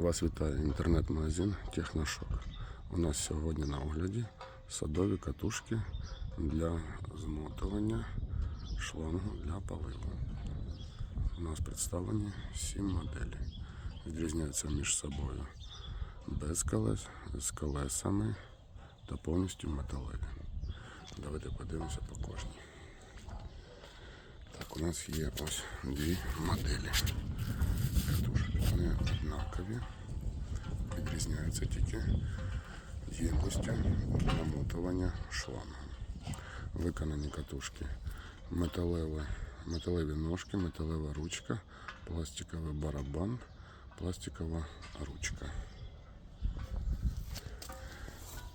Вас вітає інтернет-магазин Техношок. У нас сьогодні на огляді садові катушки для змотування шлангу для поливу. У нас представлені 7 моделей. Відрізняються між собою без колес, з колесами та повністю металеві. Давайте подивимося по кожній. Так, у нас є ось дві моделі катушок. Вони однакові, відрізняються тільки ємністю намотування шлангу. Виконані катушки металеві, металеві ножки, металева ручка, пластиковий барабан, пластикова ручка.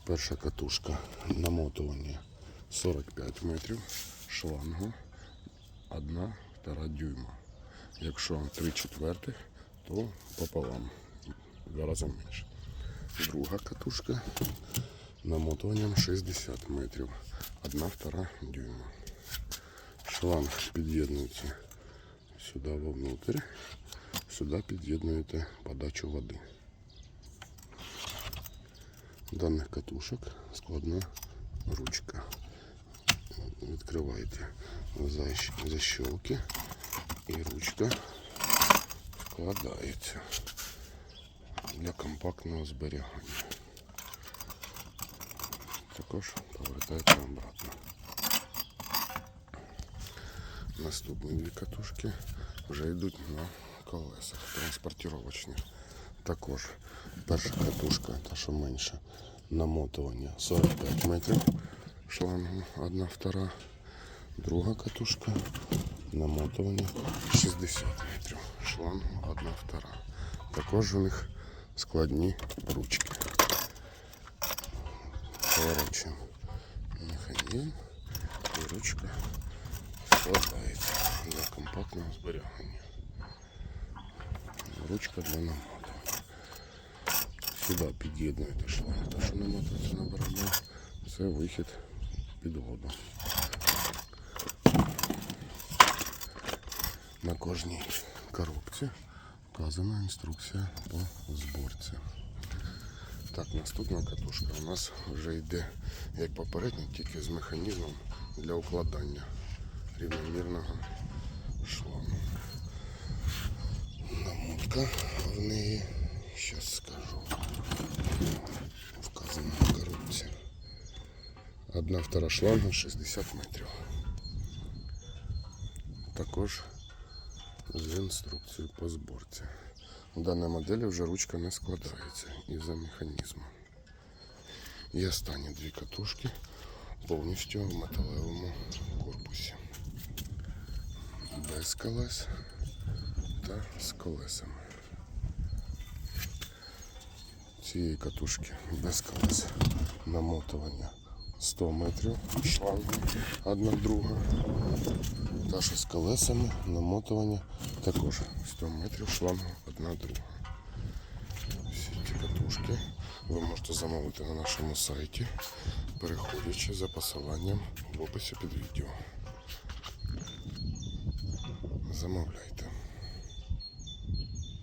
Перша катушка намотування 45 метрів шлангу 1 2 дюйма. Якщо 3 четвертих, то пополам. В Два рази менше. Друга катушка намотуванням 60 метрів. 1 2 дюйма. Шланг під'єднується сюди вовнутрь. Сюди під'єднуєте подачу води. Даних катушок складна ручка. Відкриваєте защ- защёлки і ручка вкладається для компактного зберігання. Також повертається обратно. Наступні дві катушки вже йдуть на колесах транспортировочних. Також перша катушка, та що менша, намотування 45 метрів шлангу, одна втора. Друга катушка намотування 60 метрів шлангу, одна втора. Також у них складні ручки. Поворачуємо механізм і ручка складається для компактного зберігання. Ручка для намотування. Сюди під'єднуєте шланг, та що намотується на барабан. Це вихід під воду. На кожній коробці вказана інструкція по зборці. Так, наступна катушка у нас вже йде як попередня, тільки з механізмом для укладання рівномірного шлангу. Намотка в неї, зараз скажу, вказана на коробці. Одна втора шланга 60 метрів. Також з інструкцією по зборці. У даній моделі вже ручка не складається із-за механізму. І останні дві катушки повністю в металевому корпусі. Без колес та з колесами. Цієї катушки без колес намотування 100 метрів шлангу одна друга. Та що з колесами намотування також 100 метрів шлангу одна друга. Всі ці катушки ви можете замовити на нашому сайті, переходячи за посиланням в описі під відео. Замовляйте.